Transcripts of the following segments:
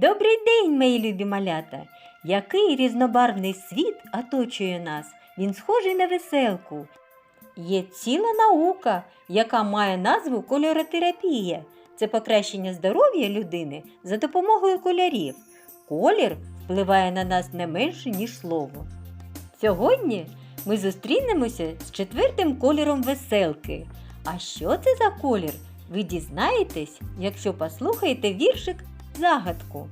Добрий день, мої любі малята! Який різнобарвний світ оточує нас. Він схожий на веселку. Є ціла наука, яка має назву кольоротерапія. Це покращення здоров'я людини за допомогою кольорів. Колір впливає на нас не менше, ніж слово. Сьогодні ми зустрінемося з четвертим кольором веселки. А що це за колір? Ви дізнаєтесь, якщо послухаєте віршик загадку.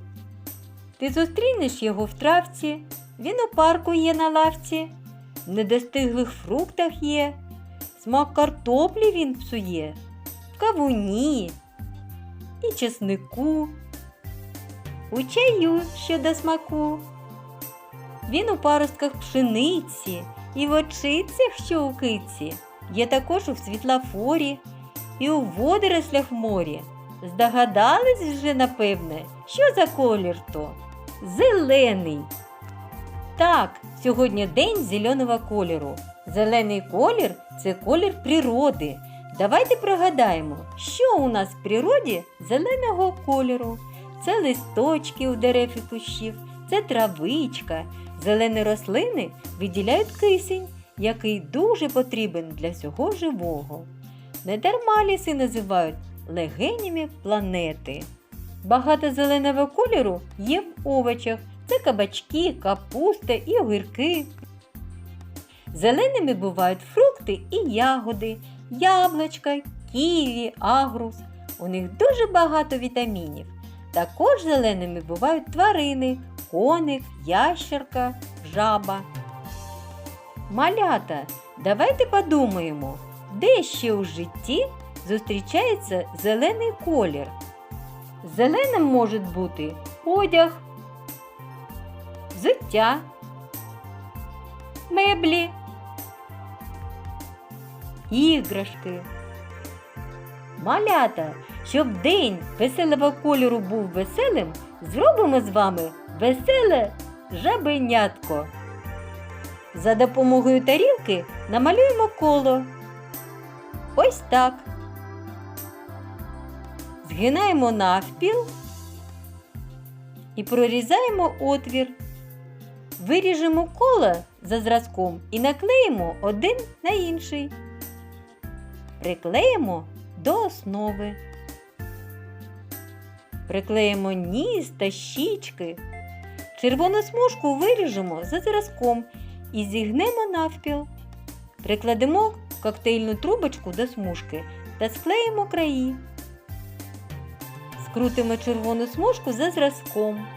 Ти зустрінеш його в травці, він у парку є на лавці, в недостиглих фруктах є, смак картоплі він псує, в кавуні і чеснику, у чаю щодо смаку. Він у паростках пшениці і в очицях, що у киці, є також у світлофорі і у водорослях в морі. Здогадались вже, напевне, що за колір то? Зелений. Так, сьогодні день зеленого кольору. Зелений колір це колір природи. Давайте пригадаємо, що у нас в природі зеленого кольору. Це листочки у дерев і кущів, це травичка. Зелені рослини виділяють кисень, який дуже потрібен для всього живого. Недарма ліси називають легенями планети. Багато зеленого кольору є в овочах. Це кабачки, капуста і огірки. Зеленими бувають фрукти і ягоди, яблучка, ківі, агрус. У них дуже багато вітамінів. Також зеленими бувають тварини, коник, ящерка, жаба. Малята, давайте подумаємо, де ще у житті зустрічається зелений колір. Зеленим може бути одяг, взуття, меблі, іграшки. Малята, щоб день веселого кольору був веселим, зробимо з вами веселе жабенятко. За допомогою тарілки намалюємо коло. Ось так. Згинаємо навпіл і прорізаємо отвір. Виріжемо коло за зразком і наклеїмо один на інший. Приклеїмо до основи. Приклеїмо ніс та щічки. Червону смужку виріжемо за зразком і зігнемо навпіл. Прикладемо коктейльну трубочку до смужки та склеїмо краї. Скрутимо червону смужку за зразком.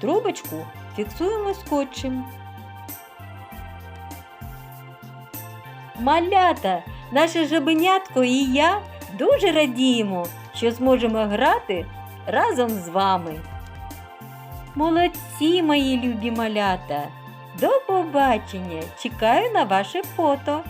Трубочку фіксуємо скотчем. Малята, наше жабенятко і я дуже радіємо, що зможемо грати разом з вами. Молодці, мої любі малята! До побачення! Чекаю на ваше фото!